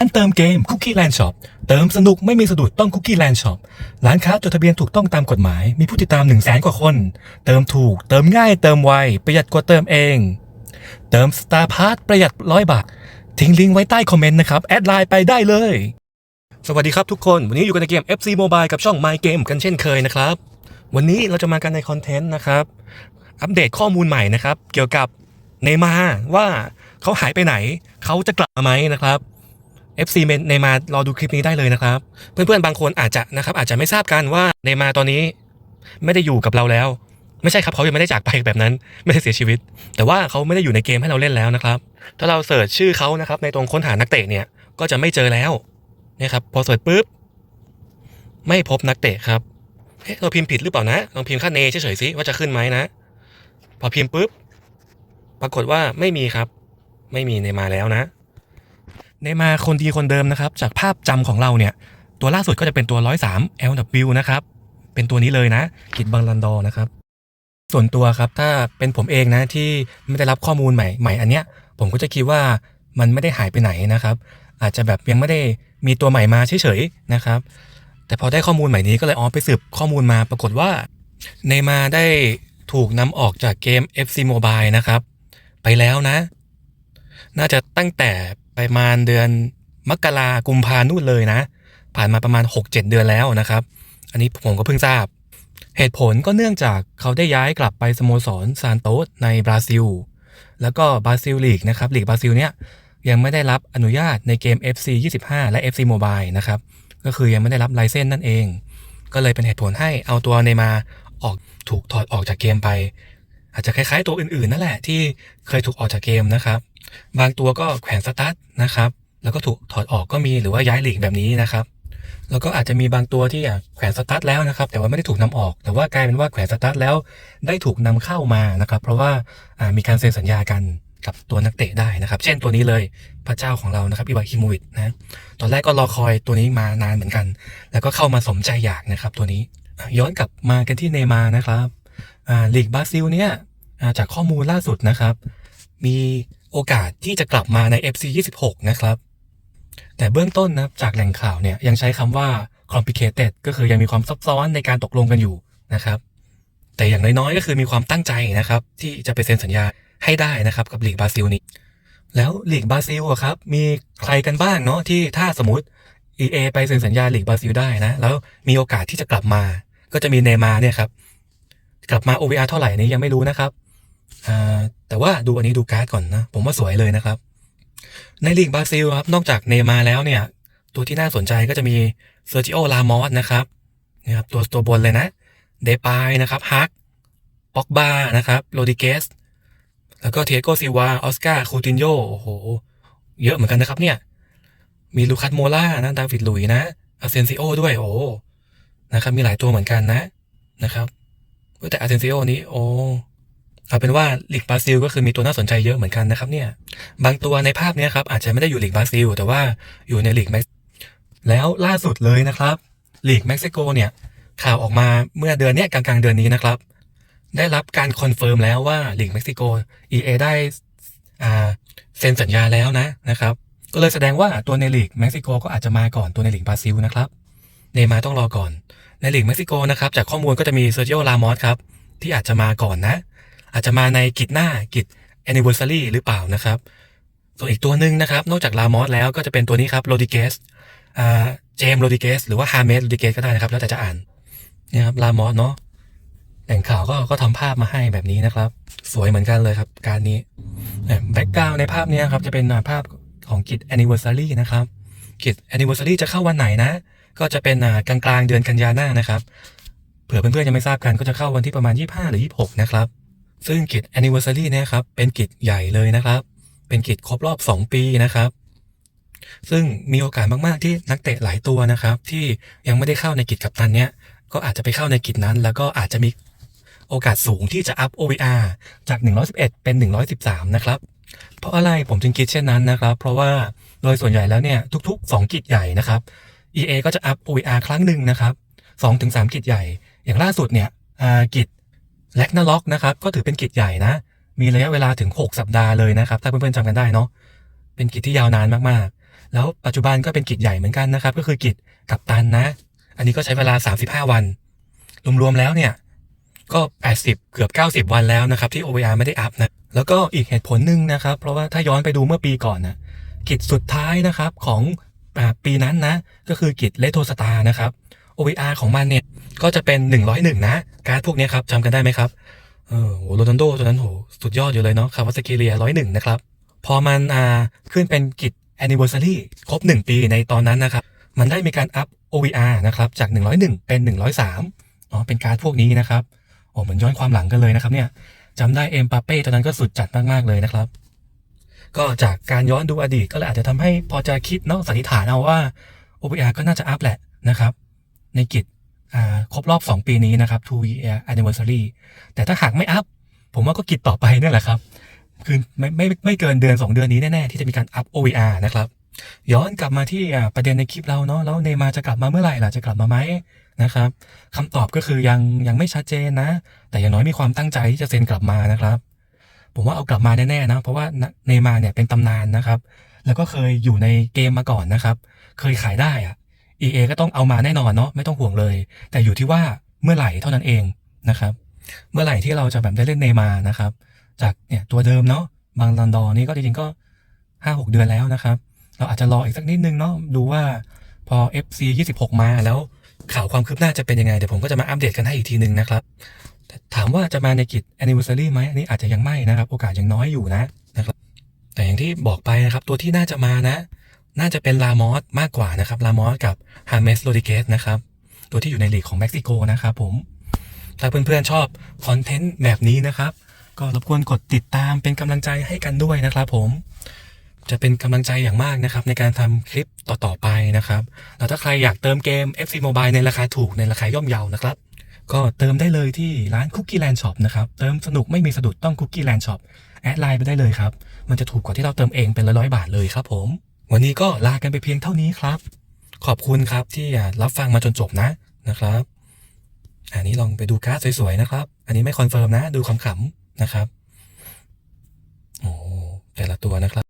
ร้านเติมเกมคุกกี้แลนด์ช็อปเติมสนุกไม่มีสะดุดต้องคุกกี้แลนด์ช็อปร้านค้าจดทะเบียนถูกต้องตามกฎหมาย มีผู้ติดตาม1นึ่งแสนกว่าคน เติมถูก เติมง่าย เติมไว ประหยัดกว่าเติมเอง เติมสตาร์พาร์ทประหยัดร้อยบาท ทิ้งลิงก์ไว้ใต้คอมเมนต์นะครับ แอดไลน์ไปได้เลย สวัสดีครับทุกคน วันนี้อยู่กันในเกม FC Mobile กับช่อง My Game กันเช่นเคยนะครับ วันนี้เราจะมากันในคอนเทนต์นะครับ อัปเดตข้อมูลใหม่นะครับ เกี่ยวกับเนมาว่าเขาหายไปไหน เขาจะกลับมาไหมนะครับ FC เนมาร์รอดูคลิปนี้ได้เลยนะครับ เพื่อนๆบางคนอาจจะนะครับอาจจะไม่ทราบกันว่าเนมาร์ตอนนี้ไม่ได้อยู่กับเราแล้ว ไม่ใช่ครับเขายังไม่ได้จากไปแบบนั้น ไม่ได้เสียชีวิต แต่ว่าเขาไม่ได้อยู่ในเกมให้เราเล่นแล้วนะครับ ถ้าเราเสิร์ชชื่อเขานะครับในตรงค้นหานักเตะเนี่ยก็จะไม่เจอแล้วเนี่ยครับพอเสิร์ชปุ๊บไม่พบนักเตะครับเอ๊ะเราพิมพ์ผิดหรือเปล่านะลองพิมพ์ค่าเนเฉยๆสิว่าจะขึ้นไหมนะ พอพิมพ์ปุ๊บปรากฏว่าไม่มีครับ ไม่มีเนมาร์แล้วนะ เนมาคนดีคนเดิมนะครับ จากภาพจำของเราเนี่ย ตัวล่าสุดก็จะเป็นตัว 103 LW นะครับ เป็นตัวนี้เลยนะกิดบังลันดอนะครับ ส่วนตัวครับถ้าเป็นผมเองนะที่ไม่ได้รับข้อมูลใหม่ใหม่อันเนี้ย ผมก็จะคิดว่ามันไม่ได้หายไปไหนนะครับ อาจจะแบบยังไม่ได้มีตัวใหม่มาเฉยๆนะครับ แต่พอได้ข้อมูลใหม่นี้ก็เลยอ๋อไปสืบข้อมูลมาปรากฏว่าเนมาได้ถูกนำออกจากเกม FC Mobile นะครับ ไปแล้วนะ น่าจะตั้งแต่ ประมาณเดือนมกรากุมภานู่นเลยนะ ผ่านมาประมาณ 6-7 เดือนแล้วนะครับ อันนี้ผมก็เพิ่งทราบ เหตุผลก็เนื่องจากเขาได้ย้ายกลับไปสโมสรซานโตสในบราซิล แล้วก็บราซิลลีกนะครับลีกบราซิลเนี่ยยังไม่ได้รับอนุญาตในเกม FC 25 และ FC Mobile นะครับ ก็คือยังไม่ได้รับไลเซนส์นั่นเอง ก็เลยเป็นเหตุผลให้เอาตัวเนยมาออกถูกถอดออกจากเกมไป อาจจะคล้ายๆตัวอื่นๆนั่นแหละที่เคยถูกออกจากเกมนะครับ บางตัวก็แขวนสตาร์ทนะครับแล้วก็ถูกถอดออกก็มีหรือว่าย้ายหลีกแบบนี้นะครับ แล้วก็อาจจะมีบางตัวที่แขวนสตาร์ทแล้วนะครับ แต่ว่าไม่ได้ถูกนำออก แต่ว่ากลายเป็นว่าแขวนสตาร์ทแล้วได้ถูกนำเข้ามานะครับ เพราะว่ามีการเซ็นสัญญากันกับตัวนักเตะได้นะครับ เช่นตัวนี้เลยพระเจ้าของเรานะครับอิวาคิมูวิดนะตอนแรกก็รอคอยตัวนี้มานานเหมือนกัน แล้วก็เข้ามาสมใจอยากนะครับ ตัวนี้ย้อนกลับมากันที่เนมานะครับอ่าลีกบราซิลเนี่ยจากข้อมูลล่าสุดนะครับ มี โอกาสที่จะกลับมาใน FC 26 นะครับ แต่เบื้องต้นนะจากแหล่งข่าวเนี่ยยังใช้คำว่า complicated ก็คือยังมีความซับซ้อนในการตกลงกันอยู่นะครับ แต่อย่างน้อยๆก็คือมีความตั้งใจนะครับ ที่จะไปเซ็นสัญญาให้ได้นะครับกับลีกบราซิลนี้ แล้วลีกบราซิลอะครับมีใครกันบ้างเนาะที่ถ้าสมมติ EA ไปเซ็นสัญญาลีกบราซิลได้นะ แล้วมีโอกาสที่จะกลับมา ก็จะมีเนมาร์เนี่ยครับกลับมา OVR เท่าไหร่นี้ยังไม่รู้นะครับ แต่ว่าดูอันนี้ดูการ์ดก่อนนะ ผมว่าสวยเลยนะครับ ในลีกบราซิลครับ นอกจากเนมาแล้วเนี่ย ตัวที่น่าสนใจก็จะมีเซอร์จิโอลามอสนะครับนี่ครับ ตัวตัวบนเลยนะ เดปายนะครับฮักป็อกบานะครับโรดิเกส แล้วก็เทโกซิวาออสการ์คูตินโยโอ้โห เยอะเหมือนกันนะครับเนี่ย มีลูคัสโมล่านะดาวิดลุยนะอาเซนซิโอด้วยโอ้นะครับ มีหลายตัวเหมือนกันนะนะครับเว้ยแต่อาเซนซิโอนี้โอ้ เอาเป็นว่าลีกบราซิลก็คือมีตัวน่าสนใจเยอะเหมือนกันนะครับเนี่ย บางตัวในภาพนี้ครับอาจจะไม่ได้อยู่ลีกบราซิล แต่ว่าอยู่ในลีกเม็กแล้วล่าสุดเลยนะครับลีกเม็กซิโกเนี่ยข่าวออกมาเมื่อเดือนนี้กลางๆเดือนนี้นะครับ ได้รับการคอนเฟิร์มแล้วว่าลีกเม็กซิโก EA ได้อ่าเซ็นสัญญาแล้วนะนะครับ ก็เลยแสดงว่าตัวในลีกเม็กซิโกก็อาจจะมาก่อนตัวในลีกบราซิลนะครับเนมาต้องรอก่อนในลีกเม็กซิโกนะครับจากข้อมูลก็จะมีเซอร์จิโอลามอสครับที่อาจจะมาก่อนนะ อาจจะมาในกิจหน้ากิจ anniversary หรือเปล่านะครับ ส่วนอีกตัวหนึ่งนะครับ นอกจากลามอสแล้วก็จะเป็นตัวนี้ครับโรดิเกสเจมโรดิเกสหรือว่าฮาเมสโรดิเกสก็ได้นะครับ แล้วแต่จะอ่านนี่ครับลามอสเนาะแหล่งข่าวก็ก็ทำภาพมาให้แบบนี้นะครับ สวยเหมือนกันเลยครับ การนี้แบ็กกราวในภาพนี้ครับจะเป็นภาพของกิจ anniversary นะครับกิจ anniversary จะเข้าวันไหนนะ ก็จะเป็นอ่ากลางกลางเดือนกันยาหน้านะครับ เผื่อเพื่อนๆยังไม่ทราบกันก็จะเข้าวันที่ประมาณ 25 หรือ 26 นะครับ ซึ่งกิจ anniversary นี่ยครับ เป็นกิจใหญ่เลยนะครับ เป็นกิจครบรอบ 2 ปีนะครับ ซึ่งมีโอกาสมาก ๆ ที่นักเตะหลายตัวนะครับ ที่ยังไม่ได้เข้าในกิจกัปตันเนี้ย ก็อาจจะไปเข้าในกิจนั้น แล้วก็อาจจะมีโอกาสสูงที่จะอัพ OVR จาก 111 เป็น 113 นะครับ เพราะอะไรผมจึงคิดเช่นนั้นนะครับ เพราะว่าโดยส่วนใหญ่แล้วเนี่ยทุก ๆ 2 กิจใหญ่นะครับ EA ก็จะอัพ OVR ครั้งหนึ่งนะครับ2ถึง3กิจใหญ่ อย่างล่าสุดเนี่ยกิจ แลกนาล็อกนะครับก็ถือเป็นกิจใหญ่นะ มีระยะเวลาถึง 6 สัปดาห์เลยนะครับ ถ้าเพื่อนๆจำกันได้เนาะเป็นกิจที่ยาวนานมากๆ แล้วปัจจุบันก็เป็นกิจใหญ่เหมือนกันนะครับ ก็คือกิจกับตันนะ อันนี้ก็ใช้เวลา 35 วัน รวมๆแล้วเนี่ยก็ 80 เกือบ 90 วันแล้วนะครับที่ OVR ไม่ได้อัพนะแล้วก็อีกเหตุผลหนึ่งนะครับ เพราะว่าถ้าย้อนไปดูเมื่อปีก่อนนะกิจสุดท้ายนะครับของปีนั้นนะก็คือกิจเลโทสตาร์นะครับ OVR ของมันเนี่ย ก็จะเป็น 101 นะ การ์ดพวกนี้ครับจำกันได้ไหมครับเออโหโรนัลโดตัวนั้นโหสุดยอดอยู่เลยเนาะคาวาซกิเรียร้อยหนึ่งนะครับ พอมันอ่าขึ้นเป็นกิจ anniversary ครบ 1 ปีในตอนนั้นนะครับ มันได้มีการอัพ OVR นะครับจาก 101 เป็น 103อ๋อเป็นการ์ดพวกนี้นะครับโอ้เหมือนย้อนความหลังกันเลยนะครับเนี่ยจำได้เอ็มปาเป้ตอนนั้นก็สุดจัดมาก ๆ เลยนะครับ ก็จากการย้อนดูอดีตก็เลยอาจจะทำให้พอจะคิดเนาะสันนิษฐานเอาว่า OVR ก็น่าจะอัพแหละนะครับ ในกิจครบรอบ 2 ปีนี้นะครับ two year anniversary แต่ถ้าหากไม่อัพ ผมว่าก็กิจต่อไปนั่นแหละครับ คือไม่ไม่ไม่เกินเดือน 2 เดือนนี้แน่ ๆ ที่จะมีการอัพ OVR นะครับ ย้อนกลับมาที่ประเด็นในคลิปเราเนาะแล้วเนมาจะกลับมาเมื่อไหร่ล่ะจะกลับมาไหมนะครับคำตอบก็คือยังยังไม่ชัดเจนนะ แต่อย่างน้อยมีความตั้งใจที่จะเซ็นกลับมานะครับ ผมว่าเอากลับมาแน่ๆนะ เพราะว่าเนมาเนี่ยเป็นตำนานนะครับ แล้วก็เคยอยู่ในเกมมาก่อนนะครับ เคยขายได้อะ EA ก็ต้องเอามาแน่นอนเนาะไม่ต้องห่วงเลย แต่อยู่ที่ว่าเมื่อไหร่เท่านั้นเองนะครับ เมื่อไหร่ที่เราจะแบบได้เล่นเนย์มานะครับ จากเนี่ยตัวเดิมเนาะบางลอนดอนนี่ก็จริงๆก็ห้าหกเดือนแล้วนะครับ เราอาจจะรออีกสักนิดนึงเนาะดูว่าพอ FC 26 มาแล้วข่าวความคืบหน้าจะเป็นยังไง เดี๋ยวผมก็จะมาอัปเดตกันให้อีกทีหนึ่งนะครับแต่ถามว่าจะมาในกิจ anniversary ไหมอันนี้อาจจะยังไม่นะครับ โอกาสยังน้อยอยู่นะนะครับ แต่อย่างที่บอกไปนะครับ ตัวที่น่าจะมานะ น่าจะเป็นลามอสมากกว่านะครับ ลามอสกับฮาเมสโรดิเกสนะครับ ตัวที่อยู่ในลีกของเม็กซิโกนะครับผม ถ้าเพื่อนๆชอบคอนเทนต์แบบนี้นะครับ ก็รบกวนกดติดตามเป็นกำลังใจให้กันด้วยนะครับผมจะเป็นกำลังใจอย่างมากนะครับ ในการทำคลิปต่อ ๆ ไปนะครับ แล้วถ้าใครอยากเติมเกม FC Mobile ในราคาถูกในราคาย่อมเยานะครับ ก็เติมได้เลยที่ร้าน Cookie Land Shop นะครับ เติมสนุกไม่มีสะดุดต้อง Cookie Land Shop แอดไลน์ไปได้เลยครับ มันจะถูกกว่าที่เราเติมเองเป็นร้อยบาทเลยครับผม วันนี้ก็ลากันไปเพียงเท่านี้ครับ ขอบคุณครับที่รับฟังมาจนจบนะนะครับ อันนี้ลองไปดูการ์ดสวยๆนะครับ อันนี้ไม่คอนเฟิร์มนะ ดูขำๆนะครับ โอ้แต่ละตัวนะครับ